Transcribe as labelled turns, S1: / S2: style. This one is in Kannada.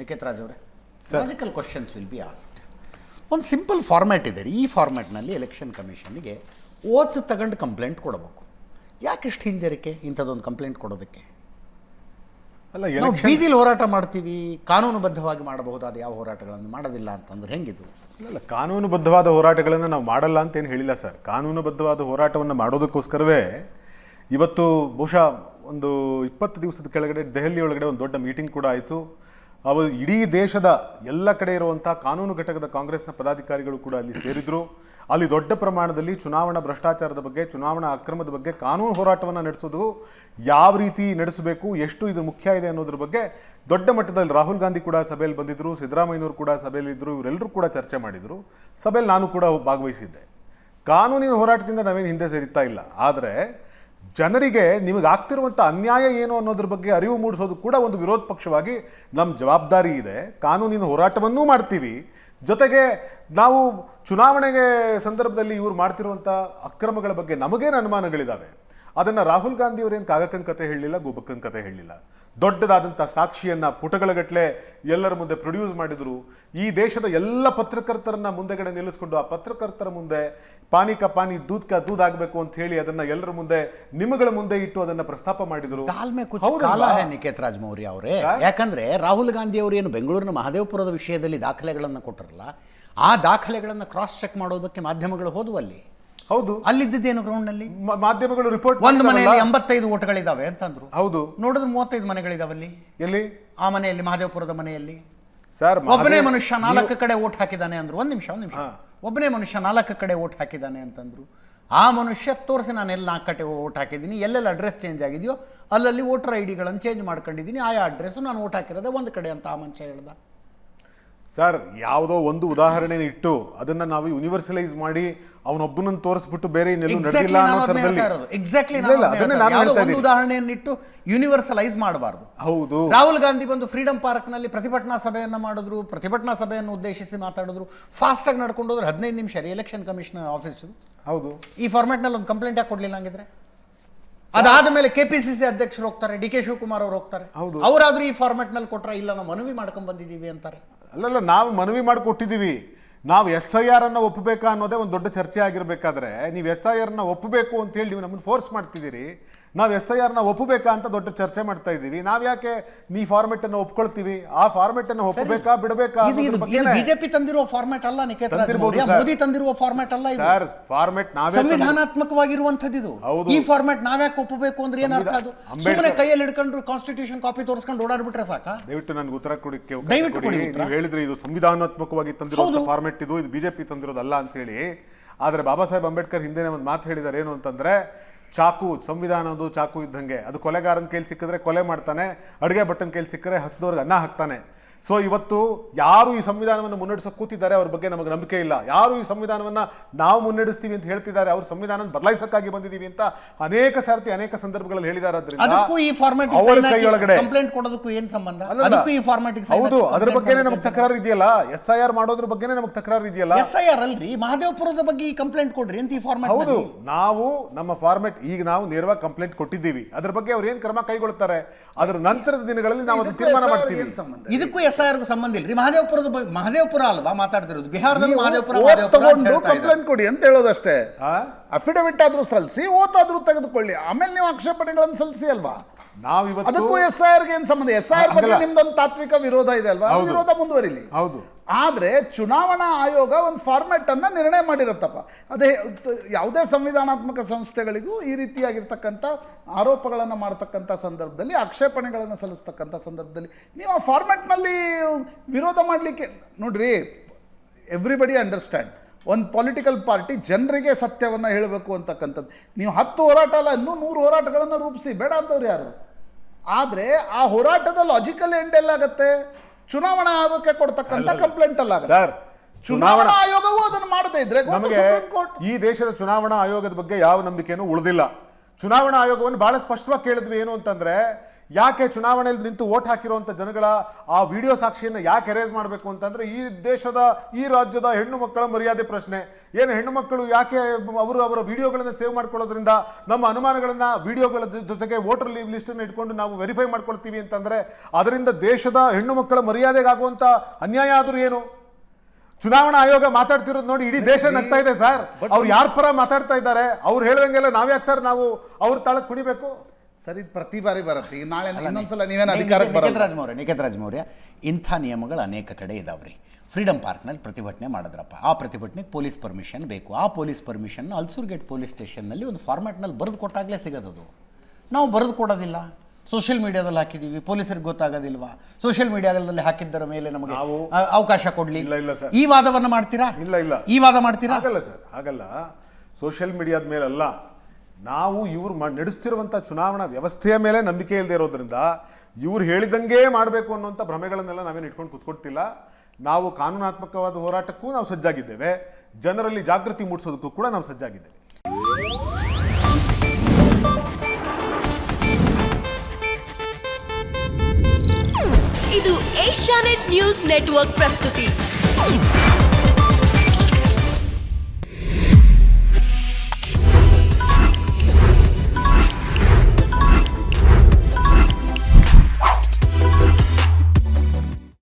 S1: ನಿಖೇತ್ ರಾಜ್ ಅವರೇ logical questions will be asked ಒಂದು ಸಿಂಪಲ್ ಫಾರ್ಮ್ಯಾಟ್ ಇದೆ ರೀ ಈ ಫಾರ್ಮ್ಯಾಟ್ನಲ್ಲಿ ಎಲೆಕ್ಷನ್ ಕಮಿಷನ್ಗೆ ಓತ್ ತಗೊಂಡು ಕಂಪ್ಲೇಂಟ್ ಕೊಡಬೇಕು. ಯಾಕೆ ಇಷ್ಟು ಹಿಂಜರಿಕೆ ಇಂಥದ್ದೊಂದು ಕಂಪ್ಲೇಂಟ್ ಕೊಡೋದಕ್ಕೆ?
S2: ಅಲ್ಲ
S1: ನಾವು ಬೀದಿಲಿ ಹೋರಾಟ ಮಾಡ್ತೀವಿ ಕಾನೂನುಬದ್ಧವಾಗಿ ಮಾಡಬಹುದಾದ ಯಾವ ಹೋರಾಟಗಳನ್ನು ಮಾಡೋದಿಲ್ಲ ಅಂತಂದ್ರೆ ಹೆಂಗಿದು?
S2: ಅಲ್ಲ ಕಾನೂನುಬದ್ಧವಾದ ಹೋರಾಟಗಳನ್ನು ನಾವು ಮಾಡಲ್ಲ ಅಂತ ಏನು ಹೇಳಿಲ್ಲ ಸರ್. ಕಾನೂನುಬದ್ಧವಾದ ಹೋರಾಟವನ್ನು ಮಾಡೋದಕ್ಕೋಸ್ಕರವೇ ಇವತ್ತು ಬಹುಶಃ ಒಂದು ಇಪ್ಪತ್ತು ದಿವಸದ ಕೆಳಗಡೆ ದೆಹಲಿ ಒಳಗಡೆ ಒಂದು ದೊಡ್ಡ ಮೀಟಿಂಗ್ ಕೂಡ ಆಯಿತು. ಅವು ಇಡೀ ದೇಶದ ಎಲ್ಲ ಕಡೆ ಇರುವಂಥ ಕಾನೂನು ಘಟಕದ ಕಾಂಗ್ರೆಸ್ನ ಪದಾಧಿಕಾರಿಗಳು ಕೂಡ ಅಲ್ಲಿ ಸೇರಿದ್ರು. ಅಲ್ಲಿ ದೊಡ್ಡ ಪ್ರಮಾಣದಲ್ಲಿ ಚುನಾವಣಾ ಭ್ರಷ್ಟಾಚಾರದ ಬಗ್ಗೆ, ಚುನಾವಣಾ ಅಕ್ರಮದ ಬಗ್ಗೆ ಕಾನೂನು ಹೋರಾಟವನ್ನು ನಡೆಸೋದು ಯಾವ ರೀತಿ ನಡೆಸಬೇಕು, ಎಷ್ಟು ಇದು ಮುಖ್ಯ ಇದೆ ಅನ್ನೋದ್ರ ಬಗ್ಗೆ ದೊಡ್ಡ ಮಟ್ಟದಲ್ಲಿ ರಾಹುಲ್ ಗಾಂಧಿ ಕೂಡ ಸಭೆಯಲ್ಲಿ ಬಂದಿದ್ದರು ಸಿದ್ದರಾಮಯ್ಯನವರು ಕೂಡ ಸಭೆಯಲ್ಲಿ ಇದ್ದರು ಇವರೆಲ್ಲರೂ ಕೂಡ ಚರ್ಚೆ ಮಾಡಿದರು. ಸಭೆಯಲ್ಲಿ ನಾನು ಕೂಡ ಭಾಗವಹಿಸಿದ್ದೆ. ಕಾನೂನಿನ ಹೋರಾಟದಿಂದ ನಾವೇನು ಹಿಂದೆ ಸರಿತಾ ಇಲ್ಲ. ಆದರೆ ಜನರಿಗೆ ನಿಮಗೆ ಆಗ್ತಿರುವಂಥ ಅನ್ಯಾಯ ಏನು ಅನ್ನೋದ್ರ ಬಗ್ಗೆ ಅರಿವು ಮೂಡಿಸೋದು ಕೂಡ ಒಂದು ವಿರೋಧ ಪಕ್ಷವಾಗಿ ನಮ್ಮ ಜವಾಬ್ದಾರಿ ಇದೆ. ಕಾನೂನಿನ ಹೋರಾಟವನ್ನೂ ಮಾಡ್ತೀವಿ. ಜೊತೆಗೆ ನಾವು ಚುನಾವಣೆಗೆ ಸಂದರ್ಭದಲ್ಲಿ ಇವ್ರು ಮಾಡ್ತಿರುವಂಥ ಅಕ್ರಮಗಳ ಬಗ್ಗೆ ನಮಗೇನು ಅನುಮಾನಗಳಿದ್ದಾವೆ? ಅದನ್ನು ರಾಹುಲ್ ಗಾಂಧಿ ಅವರೇನು ಕಾಗಕ್ಕನ ಕತೆ ಹೇಳಲಿಲ್ಲ ಗೋಬಕ್ಕನ ಕತೆ ಹೇಳಲಿಲ್ಲ. ದೊಡ್ಡದಾದಂಥ ಸಾಕ್ಷಿಯನ್ನು ಪುಟಗಳಗಟ್ಟಲೆ ಎಲ್ಲರ ಮುಂದೆ ಪ್ರೊಡ್ಯೂಸ್ ಮಾಡಿದರು. ಈ ದೇಶದ ಎಲ್ಲ ಪತ್ರಕರ್ತರನ್ನ ಮುಂದೆಗಡೆ ನಿಲ್ಲಿಸ್ಕೊಂಡು ಆ ಪತ್ರಕರ್ತರ ಮುಂದೆ ಪಾನಿ ಕ ಪಾನಿ ದೂದ್ ಕ ದೂದ್ ಆಗಬೇಕು ಅಂತ ಹೇಳಿ ಅದನ್ನ ಎಲ್ಲರ ಮುಂದೆ ನಿಮ್ಮಗಳ ಮುಂದೆ ಇಟ್ಟು ಅದನ್ನ ಪ್ರಸ್ತಾಪ ಮಾಡಿದರು.
S1: ನಿಕೇತ್ ರಾಜ್ ಮೌರ್ಯ ಅವರೇ ಯಾಕಂದ್ರೆ ರಾಹುಲ್ ಗಾಂಧಿ ಅವರು ಏನು ಬೆಂಗಳೂರಿನ ಮಹದೇವಪುರದ ವಿಷಯದಲ್ಲಿ ದಾಖಲೆಗಳನ್ನು ಕೊಟ್ಟರಲ್ಲ ಆ ದಾಖಲೆಗಳನ್ನು ಕ್ರಾಸ್ ಚೆಕ್ ಮಾಡೋದಕ್ಕೆ ಮಾಧ್ಯಮಗಳು ಹೋದವಲ್ಲಿ?
S2: ಹೌದು.
S1: ಅಲ್ಲಿದ್ದೇನು ಗ್ರೌಂಡ್ನಲ್ಲಿ
S2: ನಲ್ಲಿ ಮಾಧ್ಯಮಗಳು ರಿಪೋರ್ಟ್
S1: ಒಂದು ಮನೆಯಲ್ಲಿ ಎಂಬತ್ತೈದು ಓಟ್ಗಳಿದಾವೆ ಅಂತಂದ್ರು.
S2: ಹೌದು.
S1: ನೋಡಿದ್ರೆ ಮೂವತ್ತೈದು ಮನೆಗಳಿದಾವಲ್ಲಿ
S2: ಎಲ್ಲಿ?
S1: ಆ ಮನೆಯಲ್ಲಿ ಮಹದೇವಪುರದ ಮನೆಯಲ್ಲಿ.
S2: ಸರ್
S1: ಒಬ್ಬನೇ ಮನುಷ್ಯ ನಾಲ್ಕು ಕಡೆ ಓಟ್ ಹಾಕಿದ್ದಾನೆ ಅಂದ್ರು. ಒಂದ್ ನಿಮಿಷ ಒಂದ್ ನಿಮಿಷ. ಒಬ್ಬನೇ ಮನುಷ್ಯ ನಾಲ್ಕು ಕಡೆ ಓಟ್ ಹಾಕಿದ್ದಾನೆ ಅಂತಂದ್ರು. ಆ ಮನುಷ್ಯ ತೋರಿಸಿ ನಾನು ಎಲ್ಲಿ ನಾಲ್ಕು ಕಡೆ ಓಟ್ ಹಾಕಿದ್ದೀನಿ ಎಲ್ಲೆಲ್ಲಿ ಅಡ್ರೆಸ್ ಚೇಂಜ್ ಆಗಿದೆಯೋ ಅಲ್ಲಲ್ಲಿ ವೋಟರ್ ಐ ಡಿಗಳನ್ನು ಚೇಂಜ್ ಮಾಡ್ಕೊಂಡಿದ್ದೀನಿ ಆಯಾ ಅಡ್ರೆಸ್ಸು ನಾನು ಓಟ್ ಹಾಕಿರೋದೇ ಒಂದು ಕಡೆ ಅಂತ ಆ ಮನುಷ್ಯ ಹೇಳ್ದ.
S2: ಸರ್ ಯಾವುದೋ ಒಂದು ಉದಾಹರಣೆ ಇಟ್ಟು ಅದನ್ನ ನಾವು ಯೂನಿವರ್ಸಲೈಸ್ ಮಾಡಿ ಅವನೊಬ್ಬನನ್ನು ತೋರಿಸ್ಬಿಟ್ಟು ಬೇರೆ ಇನ್ನೆಲ್ಲೂ
S1: ಎಕ್ಸಾಕ್ಟ್ಲಿ
S2: ನಡೆದಿಲ್ಲ
S1: ನಾನು
S2: ಅನ್ನೋ
S1: ಹೇಳ್ತಾ ಇರೋದು. ಎಕ್ಸಾಕ್ಟ್ಲಿ
S2: ಇಲ್ಲ, ಇಲ್ಲ, ಅದನ್ನೇ ನಾನು ಹೇಳ್ತಾ
S1: ಒಂದು
S2: ಇದ್ದೀನಿ.
S1: ಉದಾಹರಣೆಯನ್ನಿಟ್ಟು ಯೂನಿವರ್ಸಲೈಸ್ ಮಾಡಬಾರ್ದು.
S2: ಹೌದು.
S1: ರಾಹುಲ್ ಗಾಂಧಿ ಬಂದು ಫ್ರೀಡಂ ಪಾರ್ಕ್ನಲ್ಲಿ ಪ್ರತಿಭಟನಾ ಸಭೆಯನ್ನು ಮಾಡಿದ್ರು ಪ್ರತಿಭಟನಾ ಸಭೆಯನ್ನು ಉದ್ದೇಶಿಸಿ ಮಾತಾಡಿದ್ರು ಫಾಸ್ಟಾಗಿ ನಡ್ಕೊಂಡು ಹೋದ್ರೆ. ಹದಿನೈದು ನಿಮಿಷ ರೀ ಎಲೆಕ್ಷನ್ ಕಮಿಷನ್ ಆಫೀಸ್
S2: ಹೌದು.
S1: ಈ ಫಾರ್ಮ್ಯಾಟ್ನಲ್ಲಿ ಒಂದು ಕಂಪ್ಲೇಂಟ್ ಯಾಕೆ ಕೊಡ್ಲಿಲ್ಲ ಹಂಗಿದ್ರೆ? ಅದಾದ ಮೇಲೆ ಕೆ ಪಿ ಸಿ ಸಿ ಅಧ್ಯಕ್ಷರು ಹೋಗ್ತಾರೆ ಡಿ ಕೆ ಶಿವಕುಮಾರ್ ಅವರು ಹೋಗ್ತಾರೆ. ಅವರಾದ್ರೂ ಈ ಫಾರ್ಮ್ಯಾಟ್ನಲ್ಲಿ ಕೊಟ್ರೆ ಇಲ್ಲ ನಾವು ಮನವಿ ಮಾಡ್ಕೊಂಡ್ ಬಂದಿದ್ದೀವಿ ಅಂತಾರೆ.
S2: ಅಲ್ಲಲ್ಲ, ನಾವು ಮನವಿ ಮಾಡಿಕೊಟ್ಟಿದ್ದೀವಿ. ನಾವು ಎಸ್ ಐ ಆರ್ ಅನ್ನು ಒಪ್ಪಬೇಕಾ ಅನ್ನೋದೇ ಒಂದು ದೊಡ್ಡ ಚರ್ಚೆ ಆಗಿರಬೇಕಾದ್ರೆ, ನೀವು ಎಸ್ ಐ ಆರ್ನ ಒಪ್ಪಬೇಕು ಅಂತ ಹೇಳಿ ನೀವು ನಮ್ಮನ್ನು ಫೋರ್ಸ್ ಮಾಡ್ತಿದ್ದೀರಿ. ನಾವು ಎಸ್ ಐ ಆರ್ನ ಒಪ್ಪಬೇಕಾ ಅಂತ ದೊಡ್ಡ ಚರ್ಚೆ ಮಾಡ್ತಾ ಇದ್ದೀವಿ. ನಾವು ಯಾಕೆ ನೀ ಫಾರ್ಮೆಟ್ ಅನ್ನು ಒಪ್ಕೊಳ್ತೀವಿ? ಆ ಫಾರ್ಮೆಟ್ ಅನ್ನು ಒಪ್ಪಬೇಕಾ ಬಿಡಬೇಕಾ
S1: ಬಿಜೆಪಿ ತಂದಿರುವ ಫಾರ್ಮೆಟ್ ಅಲ್ಲ. ಮೋದಿ. ತಂದಿರುವ ಫಾರ್ಮೆಟ್ ಅಲ್ಲ
S2: ಸರ್ ಫಾರ್ಮೆಟ್ ನಾವೇ
S1: ಸಂವಿಧಾನಾತ್ಮಕವಾಗಿರುವಂತದ್ದು ಇದು. ಈ ಫಾರ್ಮೆಟ್ ನಾವ್ಯಾಕೆ ಒಪ್ಪಬೇಕು ಅಂದ್ರೆ ಏನ್ ಅರ್ಥ ಅದು? ಸುಮ್ಮನೆ ಕೈಯಲ್ಲಿ ಹಿಡ್ಕೊಂಡು ಕಾನ್ಸ್ಟಿಟ್ಯೂಷನ್ ಕಾಪಿ ತೋರಿಸ್ಕೊಂಡು ಓಡಾಡ್ಬಿಟ್ರೆ ಸಾಕ?
S2: ದಯವಿಟ್ಟು ನನಗೆ ಉತ್ತರ ಕೊಡಕ್ಕೆ
S1: ದಯವಿಟ್ಟು ಕೊಡಿ
S2: ನೀವು ಹೇಳಿದ್ರೆ ಇದು ಸಂವಿಧಾನಾತ್ಮಕವಾಗಿ ತಂದಿರೋ. ಫಾರ್ಮೆಟ್ ಇದು ಇದು ಬಿಜೆಪಿ ತಂದಿರೋದಲ್ಲ ಅಂತ ಹೇಳಿ. ಆದರೆ ಬಾಬಾ ಸಾಹೇಬ್ ಅಂಬೇಡ್ಕರ್ ಹಿಂದೆ ಒಂದು ಮಾತು ಹೇಳಿದ್ದಾರೆ ಏನು ಅಂತಂದ್ರೆ ಚಾಕು ಸಂವಿಧಾನದು ಚಾಕು ಇದ್ದಂಗೆ. ಅದು ಕೊಲೆಗಾರನ ಕೈಲಿ ಸಿಕ್ಕಿದ್ರೆ ಕೊಲೆ ಮಾಡ್ತಾನೆ, ಅಡುಗೆ ಬಟ್ಟನ್ ಕೈಲಿ ಸಿಕ್ಕರೆ ಹಸಿದವ್ರಿಗೆ ಅನ್ನ ಹಾಕ್ತಾನೆ. ಸೊ ಇವತ್ತು ಯಾರು ಈ ಸಂವಿಧಾನವನ್ನು ಮುನ್ನಡೆಸೋಕೆ ಕೂತಿದ್ದಾರೆ ಅವ್ರ ಬಗ್ಗೆ ನಮಗೆ ನಂಬಿಕೆ ಇಲ್ಲ. ಯಾರು ಈ ಸಂವಿಧಾನವನ್ನ ನಾವು ಮುನ್ನಡೆಸ್ತೀವಿ ಅಂತ ಹೇಳ್ತಿದ್ದಾರೆ ಅವ್ರ ಸಂವಿಧಾನ ಬದಲಾಯಿಸಕ್ಕಾಗಿ ಬಂದಿದ್ದೀವಿ ಅಂತ ಅನೇಕ ಸಾರ್ತಿ ಅನೇಕ ಸಂದರ್ಭಗಳಲ್ಲಿ ಹೇಳಿದ್ದಾರೆ
S1: ಅದಕ್ಕೂ ಈ ಫಾರ್ಮ್ಯಾಟ್
S2: ಅವರ ಕೈಯೊಳಗಡೆ
S1: ಕಂಪ್ಲೇಂಟ್ ಕೊಡೋದಕ್ಕೂ ಏನ್ ಸಂಬಂಧ?
S2: ಅಲ್ಲಲ್ಲ.
S1: ಅದಕ್ಕೂ ಈ ಫಾರ್ಮ್ಯಾಟ್
S2: ಹೌದು ಅದ್ರ ಬಗ್ಗೆನೇ ನಮಗೆ ತಕರಾರು ಇದೆಯಲ್ಲ? ಎಸ್ ಐ ಆರ್ ಮಾಡೋದ್ರ ಬಗ್ಗೆನೇ ನಮಗೆ ತಕರಾರು ಇದೆಯಲ್ಲ?
S1: ಎಸ್ ಐ ಆರ್ ಅಲ್ರಿ ಮಹದೇವಪುರದ ಬಗ್ಗೆ ಈ ಕಂಪ್ಲೇಂಟ್ ಕೊಡ್ರಿ ಅಂತ ಈ ಫಾರ್ಮ್ಯಾಟ್
S2: ಹೌದು ನಾವು ನಮ್ಮ ಫಾರ್ಮೆಟ್ ಈಗ ನಾವು ನೇರವಾಗಿ ಕಂಪ್ಲೇಂಟ್ ಕೊಟ್ಟಿದ್ದೀವಿ. ಅದ್ರ ಬಗ್ಗೆ ಅವ್ರು ಏನ್ ಕ್ರಮ ಕೈಗೊಳ್ತಾರೆ? ಅದರ ನಂತರದ ದಿನಗಳಲ್ಲಿ ನಾವು ಅದನ್ನ ತೀರ್ಮಾನ ಮಾಡ್ತೀವಿ.
S1: ಇದಕ್ಕೂ ಎಸ್ ಐ ಆರ್ಗೂ ಸಂಬಂಧ ಇಲ್ಲ ಮಹದೇವಪುರದ ಬಗ್ಗೆ ಮಹದೇವಪುರ ಅಲ್ವಾ ಮಾತಾಡ್ತಿರೋದು? ಬಿಹಾರದಲ್ಲಿ ಮಹದೇವಪುರ ಅಂತ
S3: ತಗೊಂಡು
S1: ಹೇಳ್ತಾ ಇದ್ದಾರೆ.
S3: ಕಂಪ್ಲೇಂಟ್ ಕೊಡಿ ಅಂತ ಹೇಳೋದಷ್ಟೇ? ಅಫಿಡವಿಟ್ ಆದ್ರೂ ಸಲ್ಲಿಸಿ ಓತಾದ್ರೂ ತೆಗೆದುಕೊಳ್ಳಿ. ಆಮೇಲೆ ನೀವು ಆಕ್ಷೇಪಣೆಗಳನ್ನು ಸಲ್ಲಿಸಿ ಅಲ್ವಾ?
S2: ನಾವಿವತ್ತು
S3: ಅದಕ್ಕೂ ಎಸ್ ಐ ಆರ್ಗೆ ಏನ್ ಸಂಬಂಧ? ಎಸ್ ಐ ಆರ್ ಬಗ್ಗೆ. ನಿಮ್ದೊಂದು ತಾತ್ವಿಕ ವಿರೋಧ ಇದೆ ಅಲ್ವಾ? ಅದು ವಿರೋಧ ಮುಂದುವರಿಲಿ.
S2: ಹೌದು.
S3: ಆದ್ರೆ ಚುನಾವಣಾ ಆಯೋಗ ಒಂದು ಫಾರ್ಮೆಟ್ ಅನ್ನ ನಿರ್ಣಯ ಮಾಡಿರತ್ತಪ್ಪ. ಅದೇ ಯಾವುದೇ ಸಂವಿಧಾನಾತ್ಮಕ ಸಂಸ್ಥೆಗಳಿಗೂ ಈ ರೀತಿಯಾಗಿರ್ತಕ್ಕಂಥ ಆರೋಪಗಳನ್ನು ಮಾಡ್ತಕ್ಕಂಥ ಸಂದರ್ಭದಲ್ಲಿ ಆಕ್ಷೇಪಣೆಗಳನ್ನು ಸಲ್ಲಿಸ್ತಕ್ಕಂಥ ಸಂದರ್ಭದಲ್ಲಿ ನೀವು ಆ ಫಾರ್ಮೆಟ್ನಲ್ಲಿ ವಿರೋಧ ಮಾಡಲಿಕ್ಕೆ ನೋಡ್ರಿ ಎವ್ರಿಬಡಿ ಅಂಡರ್ಸ್ಟ್ಯಾಂಡ್ ಒಂದು ಪೊಲಿಟಿಕಲ್ ಪಾರ್ಟಿ ಜನರಿಗೆ ಸತ್ಯವನ್ನು ಹೇಳಬೇಕು ಅಂತಕ್ಕಂಥದ್ದು. ನೀವು ಹತ್ತು ಹೋರಾಟ ಅಲ್ಲ ಇನ್ನೂ ನೂರು ಹೋರಾಟಗಳನ್ನು ರೂಪಿಸಿ. ಬೇಡ ಅಂತವ್ರು ಯಾರು? ಆದರೆ ಆ ಹೋರಾಟದ ಲಾಜಿಕಲ್ ಎಂಡ್ ಎಲ್ಲಾಗತ್ತೆ? ಚುನಾವಣಾ ಆಯೋಗಕ್ಕೆ ಕೊಡ್ತಕ್ಕಂಥ ಕಂಪ್ಲೇಂಟ್ ಅಲ್ಲ
S2: ಸರ್
S3: ಚುನಾವಣಾ ಆಯೋಗವು ಅದನ್ನು ಮಾಡದೇ ಇದ್ರೆ
S2: ನಮಗೆ ಈ ದೇಶದ ಚುನಾವಣಾ ಆಯೋಗದ ಬಗ್ಗೆ ಯಾವ ನಂಬಿಕೆನೂ ಉಳಿದಿಲ್ಲ. ಚುನಾವಣಾ ಆಯೋಗವನ್ನು ಬಹಳ ಸ್ಪಷ್ಟವಾಗಿ ಕೇಳಿದ್ವಿ ಏನು ಅಂತಂದ್ರೆ ಯಾಕೆ ಚುನಾವಣೆಯಲ್ಲಿ ನಿಂತು ಓಟ್ ಹಾಕಿರುವಂಥ ಜನಗಳ ಆ ವಿಡಿಯೋ ಸಾಕ್ಷಿಯನ್ನು ಯಾಕೆ ಎರೇಸ್ ಮಾಡಬೇಕು ಅಂತಂದರೆ ಈ ದೇಶದ ಈ ರಾಜ್ಯದ ಹೆಣ್ಣು ಮಕ್ಕಳ ಮರ್ಯಾದೆ ಪ್ರಶ್ನೆ. ಏನು ಹೆಣ್ಣು ಮಕ್ಕಳು ಯಾಕೆ ಅವರು ಅವರ ವಿಡಿಯೋಗಳನ್ನು ಸೇವ್ ಮಾಡ್ಕೊಳ್ಳೋದ್ರಿಂದ ನಮ್ಮ ಅನುಮಾನಗಳನ್ನು ವಿಡಿಯೋಗಳ ಜೊತೆಗೆ ವೋಟರ್ ಲಿಸ್ಟನ್ನು ಇಟ್ಕೊಂಡು ನಾವು ವೆರಿಫೈ ಮಾಡ್ಕೊಳ್ತೀವಿ ಅಂತಂದರೆ ಅದರಿಂದ ದೇಶದ ಹೆಣ್ಣು ಮಕ್ಕಳ ಮರ್ಯಾದೆಗಾಗುವಂಥ ಅನ್ಯಾಯ ಆದರೂ ಏನು? ಚುನಾವಣಾ ಆಯೋಗ ಮಾತಾಡ್ತಿರೋದು ನೋಡಿ ಇಡೀ ದೇಶ ನಗ್ತಾ ಇದೆ ಸರ್ ಅವ್ರು ಯಾರ ಪರ ಮಾತಾಡ್ತಾ ಇದ್ದಾರೆ? ಅವ್ರು ಹೇಳ್ದಂಗೆಲ್ಲ ನಾವ್ಯಾಕೆ ಸರ್ ನಾವು ಅವ್ರ ತಾಳಕ್ಕೆ ಕುಣಿಬೇಕು?
S3: ಸರ್ ಇದು ಪ್ರತಿ ಬಾರಿ ಬರುತ್ತೆ. ಈಗ ನಾಳೆ ಇನ್ನೊಂದ್ಸಲ ನೀವೇನು ಅಧಿಕಾರಕ್ಕೆ
S1: ನಿಖಿತ್
S3: ಬರಲ್ಲ
S1: ರಾಜ್ ಮೌರ್ಯ ನಿಖಿತ್ ರಾಜ್ ಮೌರ್ಯ ಇಂಥ ನಿಯಮಗಳು ಅನೇಕ ಕಡೆ ಇದಾವ್ರಿ ಫ್ರೀಡಮ್ ಪಾರ್ಕ್ನಲ್ಲಿ ಪ್ರತಿಭಟನೆ ಮಾಡಿದ್ರಪ್ಪ. ಆ ಪ್ರತಿಭಟನೆಗೆ ಪೊಲೀಸ್ ಪರ್ಮಿಷನ್ ಬೇಕು. ಆ police permission Ulsoor gate police ಸ್ಟೇಷನ್ನಲ್ಲಿ ಒಂದು ಫಾರ್ಮ್ಯಾಟ್ನಲ್ಲಿ ಬರೆದು ಕೊಟ್ಟಾಗಲೇ ಸಿಗೋದದು ನಾವು ಬರೆದು ಕೊಡೋದಿಲ್ಲ. ಸೋಷಿಯಲ್ ಮೀಡಿಯಾದಲ್ಲಿ ಹಾಕಿದ್ದೀವಿ ಪೊಲೀಸರಿಗೆ ಗೊತ್ತಾಗೋದಿಲ್ವಾ? ಸೋಷಿಯಲ್ ಮೀಡಿಯಾದಲ್ಲಿ ಹಾಕಿದ್ದರ ಮೇಲೆ ನಮಗೆ
S2: ನಾವು-
S1: ಅವಕಾಶ ಕೊಡಲಿ.
S2: ಇಲ್ಲ, ಇಲ್ಲ ಸರ್.
S1: ಈ ವಾದವನ್ನು ಮಾಡ್ತೀರಾ?
S2: ಇಲ್ಲ, ಇಲ್ಲ.
S1: ಈ ವಾದ ಮಾಡ್ತೀರಾ?
S2: ಆಗಲ್ಲ ಸರ್. ಆಗಲ್ಲ. ಸೋಷಿಯಲ್ ಮೀಡಿಯಾದ ಮೇಲಲ್ಲ. ನಾವು ಇವರು ನಡೆಸ್ತಿರುವಂಥ ಚುನಾವಣಾ ವ್ಯವಸ್ಥೆಯ ಮೇಲೆ ನಂಬಿಕೆ ಇಲ್ಲದೆ ಇರೋದ್ರಿಂದ ಇವ್ರು ಹೇಳಿದಂಗೆ ಮಾಡಬೇಕು ಅನ್ನೋಂಥ ಭ್ರಮೆಗಳನ್ನೆಲ್ಲ ನಾವೇನು ಇಟ್ಕೊಂಡು ಕೂತ್ಕೊಡ್ತಿಲ್ಲ ನಾವು ಕಾನೂನಾತ್ಮಕವಾದ ಹೋರಾಟಕ್ಕೂ ನಾವು ಸಜ್ಜಾಗಿದ್ದೇವೆ. ಜನರಲ್ಲಿ ಜಾಗೃತಿ ಮೂಡಿಸೋದಕ್ಕೂ ಕೂಡ ನಾವು ಸಜ್ಜಾಗಿದ್ದೇವೆ.
S4: ಇದು ಏಷ್ಯಾನೆಟ್ ನ್ಯೂಸ್ ನೆಟ್ವರ್ಕ್ ಪ್ರಸ್ತುತಿ.